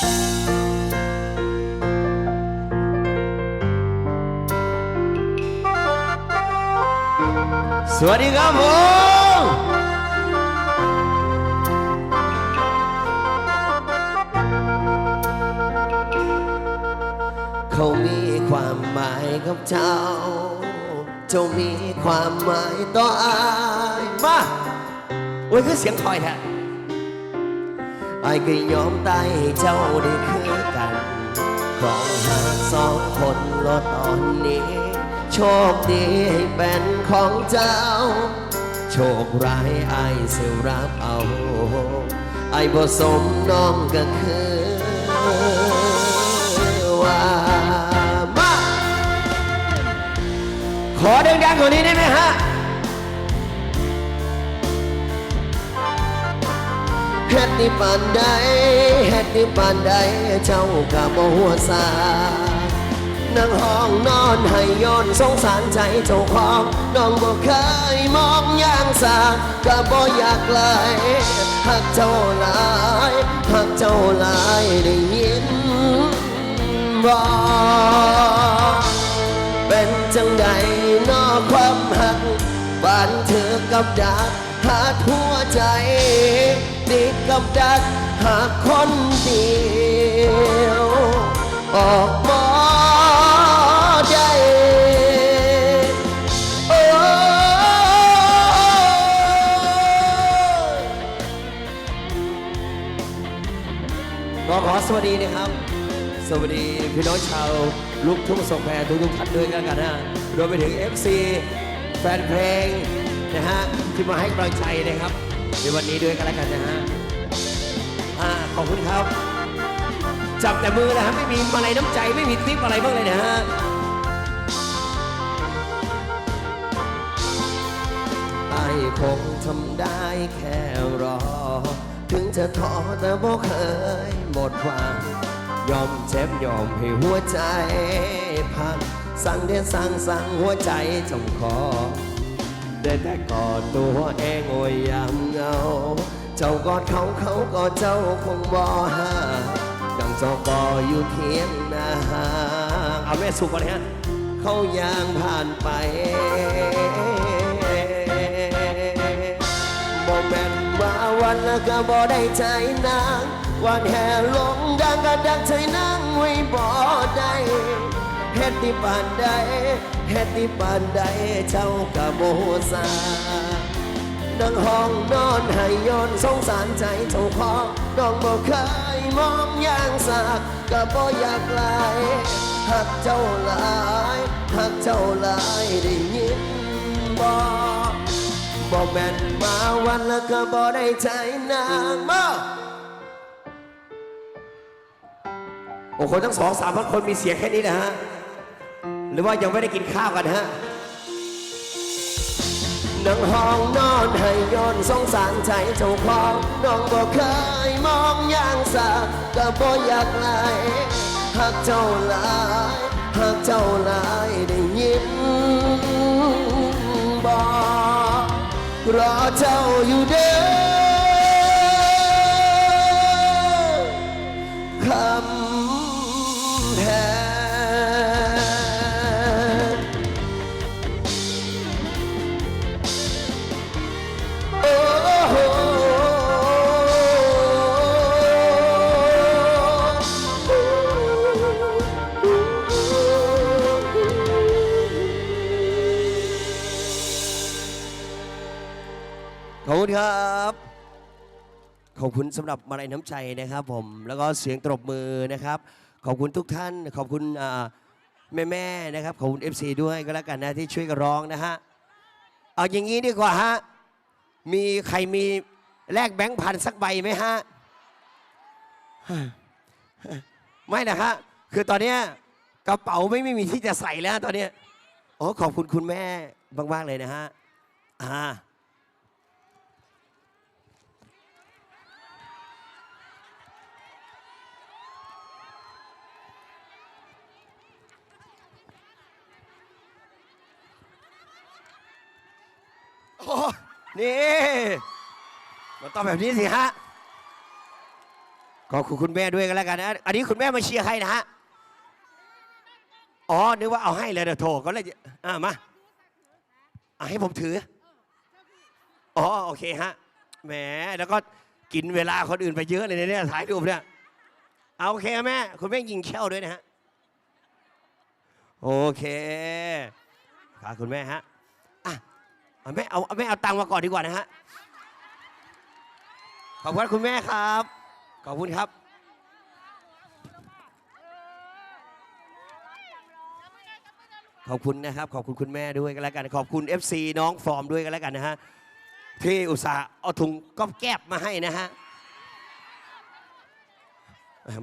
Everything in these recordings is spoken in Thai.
สวัสดีครับผมเขามีความหมายกับเจ้า เจ้ามีความหมายต่ออายมาโอ้ยคือเสียงคอยแท้ อายก็ยอมตายให้เจ้าได้คือกันของหาสองคนรอตอนนี้ โชคดีให้เป็นของเจ้า โชคร้ายไอายเสียรับเอาไอายบ่สมน้องก็คือว่ามาขอดังๆกว่านี้ได้ไหมฮะ เฮ็ดนี่ปานใดเฮ็ดนี่ปานใดเจ้าก็บ่หัวซานั่งห้องนอนให้ย้อนสงสารใจเจ้าของน้องบ่เคยมองอย่างสาก็บ่อยากไล่หักเจ้าหลายหักเจ้าหลายได้ยินบ่เป็นจังใดนอความหักบานเธอกับดักหาหัวใจ ติดกับดักหากคนเดียว ออกมาได้โอ้ก็ขอสวัสดีนะครับ สวัสดีพี่น้องชาวลูกทุ่งสงแพรทุกทุกๆท่านด้วยกันกันนะรวมไปถึง FC แฟนเพลงนะฮะที่มาให้กำลังใจนะครับ ในวันนี้ด้วยกันแล้วกันนะฮะอ่าขอบคุณครับ จับแต่มือนะฮะไม่มีอะไรน้ำใจไม่มีทิปอะไรบ้างเลยนะฮะไอ้คงทำได้แค่รอ ถึงจะท้อแต่บ่เคยหมดหวังยอมเจ็บยอมให้หัวใจพัง สั่งเดียสั่งสั่งหัวใจจงคอ ได้แต่กอดตัวเองโอยยามเงา เจ้ากอดเขาเขาก็เจ้าคงบ่หาดังจ้าก็อยู่เทียงนาเอาแม่สุกก่อนฮะเขายางผ่านไปบ่แม่นว่าวันละก็บ่ได้ใจนางวันแห่ลงดังก็ดังใจนางไว้บ่ได้เฮ็ดที่ปานใด เฮ็ดที่ปานใดเจ้าก็บ่สานั่งห้องนอนให้ย้อนสงสารใจเจ้าของน้องบ่เคยมองอย่างสากก็บ่อยากไล่หักเจ้าหลายหักเจ้าหลายได้ยินบ่บอกแม่นมาวันแล้วก็บอได้ใจนางมาโอ้คนทั้งสองสามพันคนมีเสียงแค่นี้นะฮะ รือว่ายังไม่ได้กินข้าวกันฮะนั่งห้องนอนให้ย้อนสงสารใจเจ้าของน้องบ่เคยมองอย่างสาก็บ่อยากไล่หักเจ้าหลายหักเจ้าหลายได้ยินบ่รอเจ้าอยู่เด้อคำ อบคุณสำหรับมาลัยน้ำใจนะครับผมแล้วก็เสียงตรบมือนะครับ ขอบคุณทุกท่าน ขอบคุณแม่แม่ๆนะครับขอบคุณ FC ด้วยก็แล้วกันนะที่ช่วยกันร้องนะฮะเอาอย่างนี้ดีกว่าฮะมีใครมีแลกแบงค์พันสักใบไหมฮะไม่นะฮะคือตอนเนี้ยกระเป๋าไม่ไม่มีที่จะใส่แล้วตอนเนี้ยโอ้ขอบคุณคุณแม่มากๆเลยนะฮะอ่า โอ้ นี่มันต้องแบบนี้สิฮะขอบคุณคุณแม่ด้วยกันแล้วกันนะอันนี้คุณแม่มาเชียร์ใครนะฮะอ๋อนึกว่าเอาให้เลยเดี๋ยวโทรก็เลยอ่ามาอะให้ผมถืออ๋อโอเคฮะแหมแล้วก็กินเวลาคนอื่นไปเยอะเลยเนี่ยถ่ายรูปเนี่ยเอาโอเคแม่ คุณแม่ยิงแค่วด้วยนะฮะ โอเคครับคุณแม่ฮะ เอาแม่เอาเอาแม่เอาตังค์มาก่อนดีกว่านะฮะ ขอบคุณคุณแม่ครับ ขอบคุณครับ ขอบคุณนะครับ ขอบคุณคุณแม่ด้วยกันแล้วกัน ขอบคุณ FC น้องฟอร์มด้วยกันแล้วกันนะฮะ ที่อุตส่าห์เอาถุงก๊อบแก๊บมาให้นะฮะ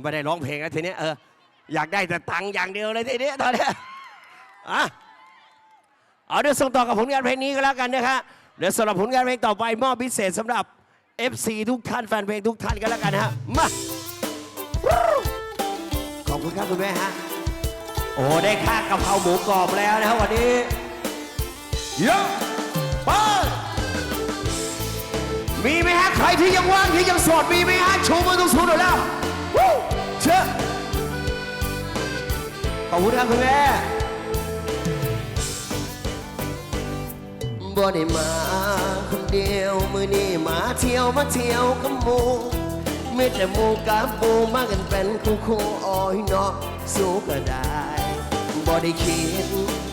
ไม่ได้ร้องเพลงแล้วทีนี้เอออยากได้แต่ตังค์อย่างเดียวเลยทีเนี้ตอนเนี้ยอะ เอาเดี๋ยวส่งต่อกับผลงานเพลงนี้ก็แล้วกันนะครับเดี๋ยวสำหรับผลงานเพลงต่อไปมอบพิเศษสำหรับ FC ทุกท่านแฟนเพลงทุกท่านกันแล้วกันนะฮะมาขอบคุณครับคุณแม่ฮะโอ้ได้ค่ากะเพราหมูกรอบแล้วนะครับวันนี้เยอะไปมีไหมฮะใครที่ยังว่างที่ยังโสดมีไหมฮะชูมือตรงสูงหน่อยแล้ววู้เชิญขอบคุณครับคุณแม่ บ่ได้มาคนเดียวมือนี้มาเที่ยวมาเที่ยวกับหมูไม่แต่หมูกับปูมากันเป็นคู่คู่อ้อยเนาะสู้ก็ได้บ่ได้คิด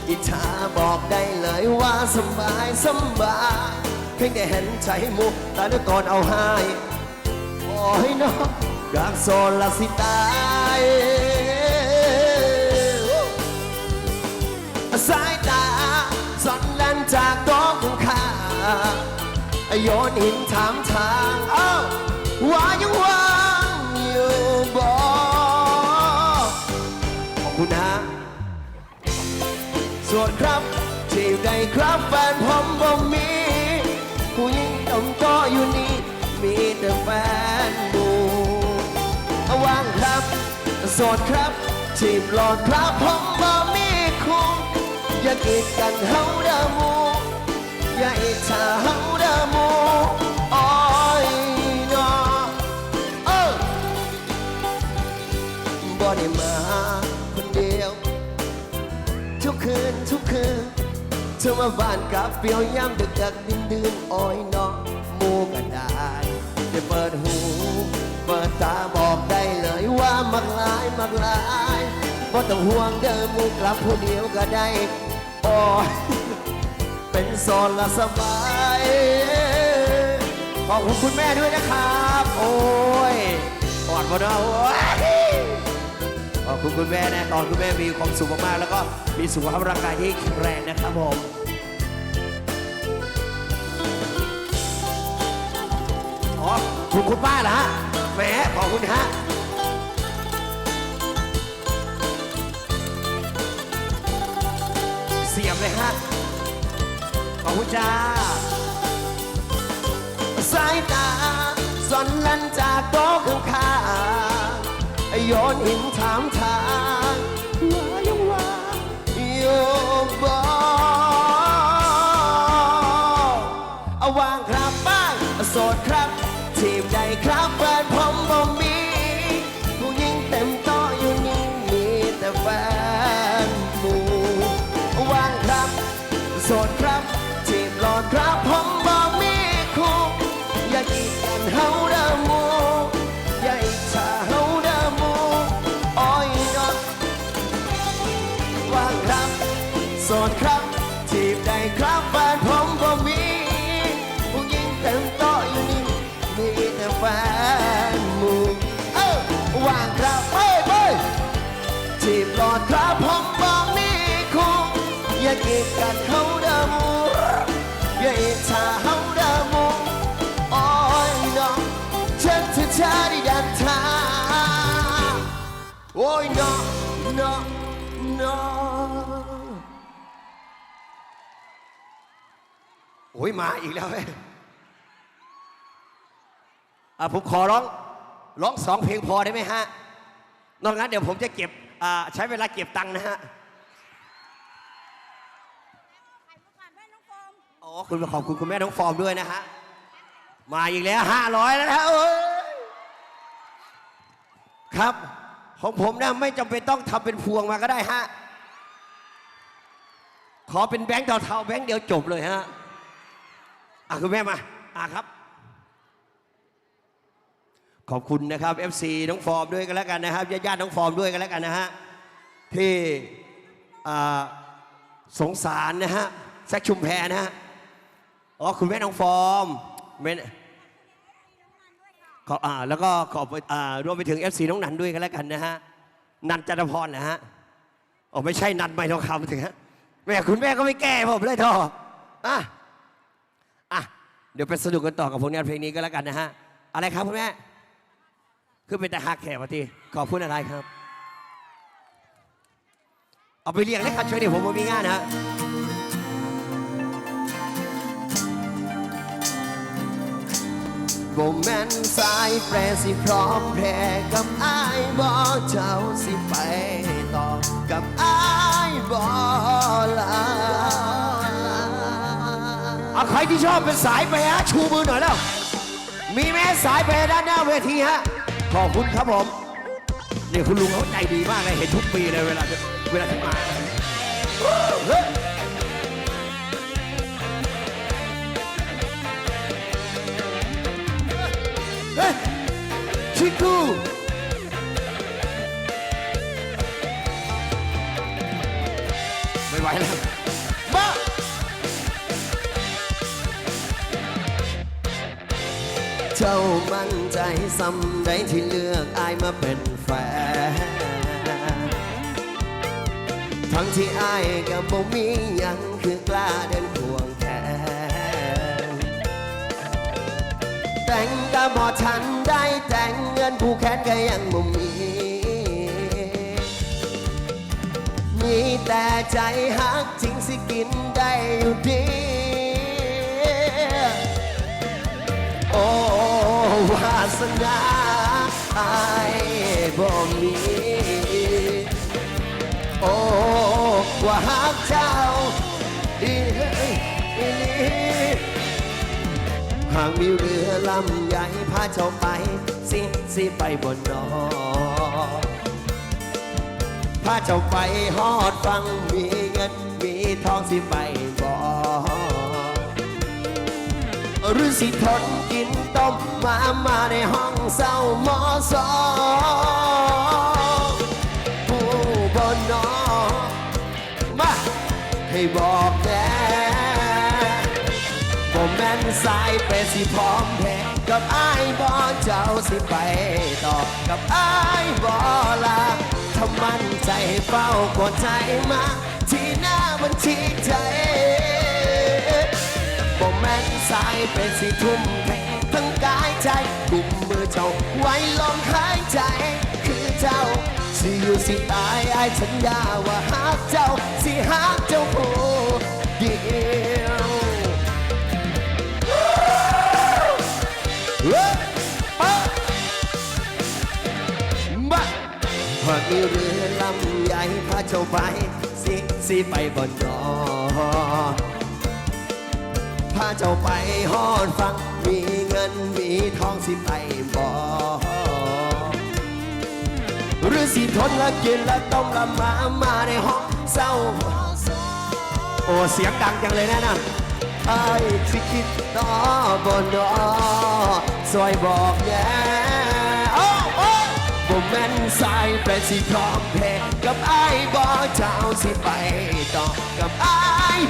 อิจฉาบอกได้เลยว่าสบายสบายเพียงแต่เห็นใจหมูตาเดือก่อนเอาให้อ้อยเนาะอยากโซนละสิตายสายตาสั่น แล่นจากโต๊ะของข้าโยนหินถามทางเอ้าว่ายังว่างอยู่บ่ขอบคุณนะสวนครับที่ใดครับแฟนผมบ่มี ผู้หญิงดมก็อยู่นี่มีแต่แฟนหมู่ว่างครับ โสดครับจีบหลอดครับผมบ่มี อย่ากีดกันเฮาด้อหมูอย่าอิจฉาเฮาด้อหมูอ้ยเนาะเออบ่ได้มาคนเดียว ทุกคืนทุกคืนเธอมาบ้านกับเปรียวยามดึกดักดินดืนอ้อยเนาะหมูกันได้ได้เปิดหู เปิดตาบอกได้เลยว่ามักหลายมักหลาย บ่ต้องห่วงเดิมมูกลับผู้เดียวก็ได้โอ้เป็นโซนละสบายขอบคุณคุณแม่ด้วยนะครับ โอ้ยกอดมาเนาะโอ้ยขอบคุณคุณแม่นะตอนคุณแม่มีความสุขมากๆแล้วก็มีสุขภาพร่างกายที่แข็งแรงนะครับผมอ๋อคุณคุณป้าเหรอฮะแหมขอบคุณฮะ สียบเลยฮะขอบคุณจ้าสายตาสอนลันจากโต๊ะข้างๆโยนหินถามทางว่ายังว่าโยบอเอาวางครับบ้างโสดครับ ทีมใดครับแฟน โส ยมาอีกแล้วเว้ยอะผมขอร้องร้องสองเพลงพอได้ไหมฮะ นอกนั้นเดี๋ยวผมจะเก็บอ่าใช้เวลาเก็บตังค์นะฮะอ๋อคุณขอบคุณคุณแม่น้องฟอร์มด้วยนะฮะ มาอีกแล้วห้าร้อยแล้วนะเอ้ยครับ ของผมนะไม่จำเป็นต้องทำเป็นพวงมาก็ได้ฮะ ขอเป็นแบงค์เทาๆแบงค์เดียวจบเลยฮะ อะคุณแม่มา อะครับ ขอบคุณนะครับ FC น้องฟอร์มด้วยกันแล้วกันนะครับญาติๆน้องฟอร์มด้วยกันแล้วกันนะฮะที่อ่าสงสารนะฮะแซกชุมแพรนะฮะอ๋อคุณแม่น้องฟอร์มแม่ขออ่าแล้วก็ขอบอ่ารวมไปถึง FC น้องนันด้วยกันแล้วกันนะฮะนันจันทพรนะฮะอ๋อไม่ใช่นันไม่ทองคำถึงฮะแม่คุณแม่ก็ไม่แก้ผมเลยทออะอะ เดี๋ยวไปสนุกกันต่อกับผลงานเพลงนี้ก็แล้วกันนะฮะ อะไรครับคุณแม่ คือเป็นแต่หักแขกพอดีขอบคุณอะไรครับ เอาไปเรียงเลยครับช่วยเดี๋ยวผมมีงานนะฮะบ่แม่นสายแปรสิพร้อมแพ้กับอ้ายบ่เจ้าสิไปต่อกับอ้ายบ่ลา เอาใครที่ชอบเป็นสายแปรฮะชูมือหน่อยแล้ว มีแม้สายแปรด้านหน้าเวทีฮะ ขอบคุณครับผมนี่คุณลุงเขาใจดีมากเลยเห็นทุกปีเลยเวลาเวลาที่มาเฮ้ยชิคูไม่ไหวแล้ว เจ้ามั่นใจซ้ำใดที่เลือกอายมาเป็นแฟน ทั้งที่อายกับบ่มียังคือกล้าเดินควงแขนแต่งก็บอทันได้แต่งเงินผู้แค้นก็ยังบ่มี มีแต่ใจหักจริงสิกินได้อยู่ดี โอ้วาสนาอายบ่มี โอ้ว่าหักเจ้าอีเฮ้ยอีหลีหากมีเรือลำใหญ่พาเจ้าไป สิสิไปบนนอพาเจ้าไปฮอดฟังมีเงินมีทองสิไปบ่หรือสิทน กินต้มมามาในห้องเศร้ามอสอผู้บนนอมาให้บอกแน่ผมแม่นสายเปสิพร้อมแพ้กับอ้ายบอเจ้าสิไปต่อกับอ้ายบอลาถ้ามั่นใจเฝ้ากดใจมาที่หน้าบัญชีใจผมแม่นสายเปสิทุ่มเททั้งก ใจกุมมือเจ้าไว้ลมหายใจ คือเจ้าสิอยู่สิตายไอ้ายสัญญาว่าหากเจ้า สิหากเจ้าผู้เดียวเฮ้ยปะมาหากมีเรือลำใหญ่พาเจ้าไป สิ สิไปบนดอาเจ้าไปฮอดฟัง มีเงินมีทองสิไปบ่หรือสิทนละกินและต้มละมามาในห้องเศร้า โอ้เสียงดังจังเลยนะนั่นไอ้สิคิดต่อบนดอซอยบอกแย่โอ้โอ้บ่แม่นสายแปรสิพร้อมเพศกับไอ้บอเจ้าสิไปต่อกับไอ้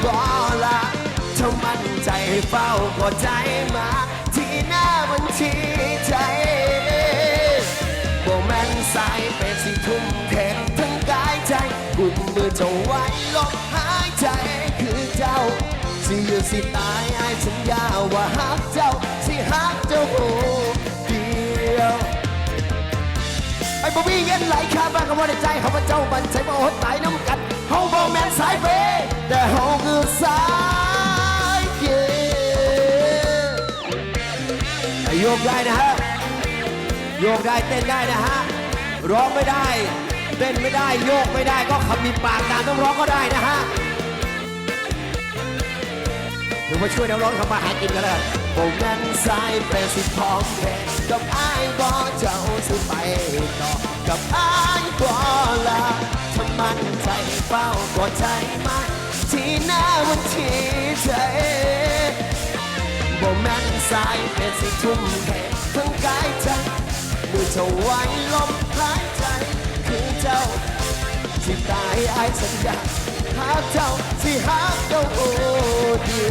บอละ เท่ามั่นใจให้เฝ้ากดใจมา ที่หน้าบัญชีใจบ่แม่นสายเป็นสิทุ่มเททั้งกายใจกุมมือเจ้าไว้ลมหายใจคือเจ้าสิอยู่สิตายไอ้ายสัญญาว่าฮักเจ้าสิฮักเจ้าผู้เดียวไอ้บ่มีเงินไหลค่าบ้านก็บ่ได้ใจเขาว่าเจ้ามันใจบ่อดตายน้ำกันเฮาบ่แม่นสายเปแต่เฮาคือสาย โยกได้นะฮะ โยกได้เต้นได้นะฮะ ร้องไม่ได้ เต้นไม่ได้ โยกไม่ได้ก็คำมีปากตามต้องร้องก็ได้นะฮะหรือมาช่วยนักร้องทำมาหากินกันเลยผมนั้นสายเป็นสิทองเพชรกับอ้ายบอเจ้าสิไปต่อกับอ้ายบอละทำมันใจเฝ้ากอดใจมันที่หน้าวันที งกายใจเมื่อเจ้าไว้ลมหายใจ คือเจ้าสิตายไอ้สัญญาหาเจ้าสิหาเจ้าโอ้เดี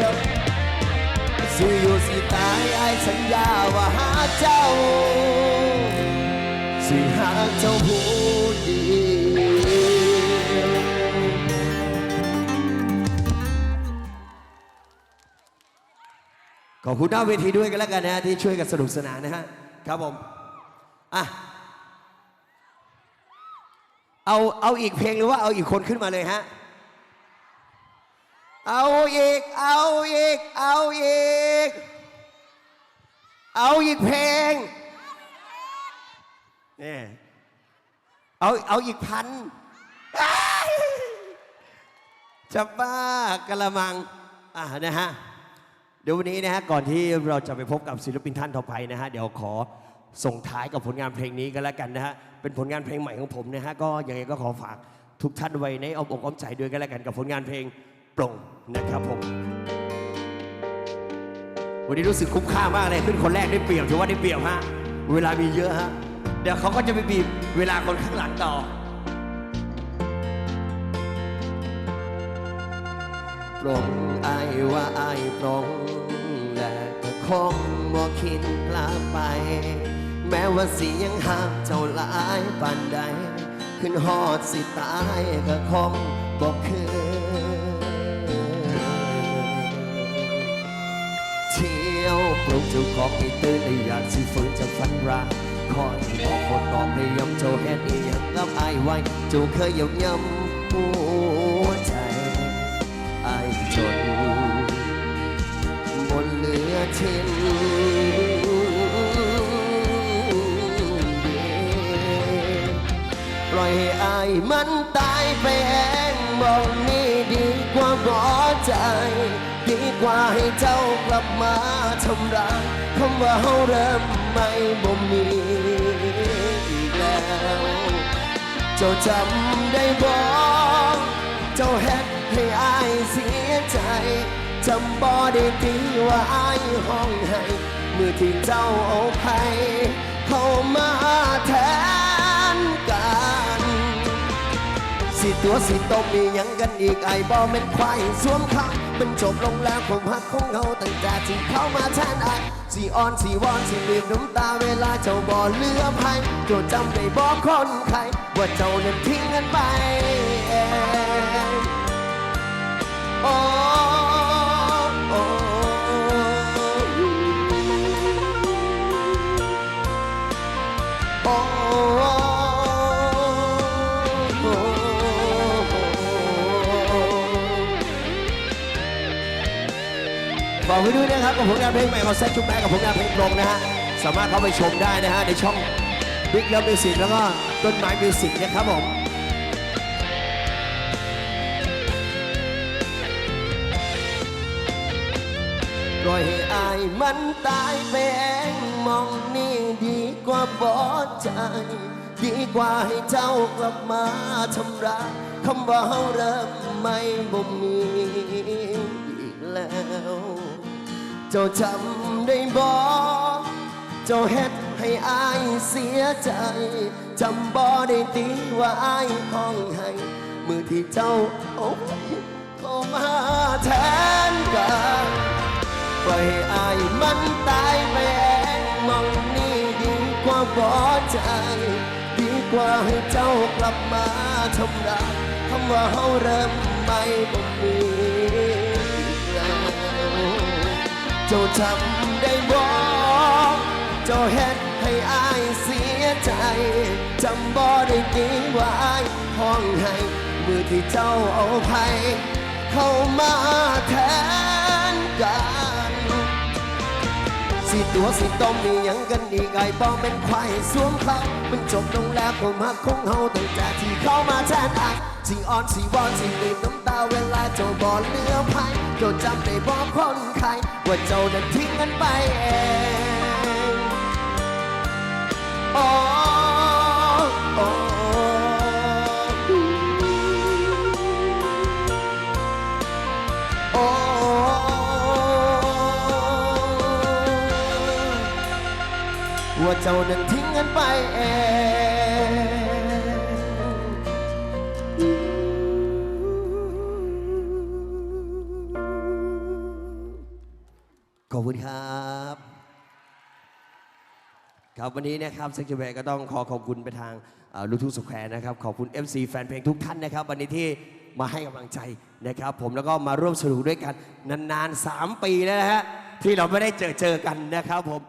ยวสิอยู่สิตายไอ้สัญญาว่าหาเจ้า สิหาเจ้าผู้เดียว ขอบคุณหน้าเวทีด้วยกันแล้วกันนะ ที่ช่วยกันสนุกสนานนะฮะครับผมอะเอาเอาอีกเพลงหรือว่าเอาอีกคนขึ้นมาเลยฮะเอาอีก เอาอีก เอาอีก เอาอีกเพลงเนี่ยเอาเอาอีกพันจะบ้ากะละมังอะนะฮะ ดี๋ยววันนี้นะฮะก่อนที่เราจะไปพบกับศิลปินท่านต่อไปนะฮะเดี๋ยวขอส่งท้ายกับผลงานเพลงนี้กันแล้วกันนะฮะเป็นผลงานเพลงใหม่ของผมนะฮะก็ยังไงก็ขอฝากทุกท่านไว้ในอ้อมอกอ้อมใจด้วยกันแล้วกันกับผลงานเพลงปลงนะครับผมวันนี้รู้สึกคุ้มค่ามากเลยขึ้นคนแรกได้เปรียบถือว่าได้เปรียบฮะเวลามีเยอะฮะเดี๋ยวเขาก็จะไปบีบเวลาคนข้างหลังต่อปรงไอว่าไอปรง และก็คงบ่คิดกลับไป แม้ว่าสิยังหักเจ้าหลายปานใด ขึ้นฮอดสิตายก็คงบ่คือเที่ยวปลุกเจ้าของให้ตื่นได้อยากสิฝืนจะฝันร้ายขอที่บอกคนตอบได้ย้ำเจ้าเฮ็ดอียังกับอายไว้เจ้าเคยยกย้ำหัว ทินปล่อยให้อายมันตายไปเองบอกนี่ดีกว่าบ่ใจ ดีกว่าให้เจ้ากลับมาทำร้ายคำว่าเฮาเริ่มไม่บ่มีอีกแล้ว เจ้าจำได้บอกเจ้าเฮ็ดให้อายเสียใจ จำบ่ได้ตีว่าอายห้องให้มือที่เจ้าเอาไปเข้ามาแทนกันสิตัวสิตมมียังกันอีกไอ้บอเป็นควายสวมเขามันจบลงแล้วผมหักของเขาตั้งแต่ที่เข้ามาแทนไอ้สีอ่อนสีวอนสีรีบน้ำตาเวลาเจ้าบ่เลือภัยโจดจำได้บอกคนใครว่าเจ้านั้นทิ้งกันไป ฝากไว้ด้วยนะครับกับผลงานเพลงใหม่ของแซคชุมแพรกับผลงานเพลงลงนะฮะสามารถเข้าไปชมได้นะฮะในช่อง Big Love Music แล้วก็ต้นไม้มิวสิกนะครับผมปล่อยให้อายมันตายไปเองมองนี่ดีกว่าบอดใจ ดีกว่าให้เจ้ากลับมาทำร้ายคำว่าเฮาเริ่มไม่บ่มีอีกแล้ว เจ้าจำได้บอกเจ้าเฮ็ดให้อายเสียใจ จำบ่ได้ตีว่าอายห้องให้มือที่เจ้าเอาเข้ามาแทนกันปล่อยให้อายมันตายไปเองมองนี่ดีกว่าบ่ใจ ดีกว่าให้เจ้ากลับมาทำร้ายคำว่าเฮาเริ่มไม่บ่มี เจ้าจำได้บอกเจ้าเฮ็ดให้อายเสียใจจำบ่ได้ดีว่าอายห้องให้มือที่เจ้าเอาไปเข้ามาแทนกันสิตัวสิต้มมีหยังกันอีกไอ้ป้องเป็นควายสวมเขามันจบลงแล้วผมหักของเฮาตั้งแต่ที่เข้ามาแทนไอ้สิอ่อนสิวอนสิรีบน้ำตาเวลาเจ้าบ่เหลือภัย เจ้าจำได้บอกคนใครว่าเจ้านั้นทิ้งกันไปเองโอ้โอ้โอ้ว่าเจ้านั้นทิ้งกันไปเอง วันนี้นะครับเซ็กซ์แวร์ก็ต้องขอขอบคุณไปทางลูกทุ่งสุขแควร์นะครับ ขอบคุณ MC แฟนเพลงทุกท่านนะครับ วันนี้ที่มาให้กำลังใจนะครับ ผมแล้วก็มาร่วมสนุกด้วยกันนานๆ 3 ปีแล้วนะฮะที่เราไม่ได้เจอเจอกันนะครับผม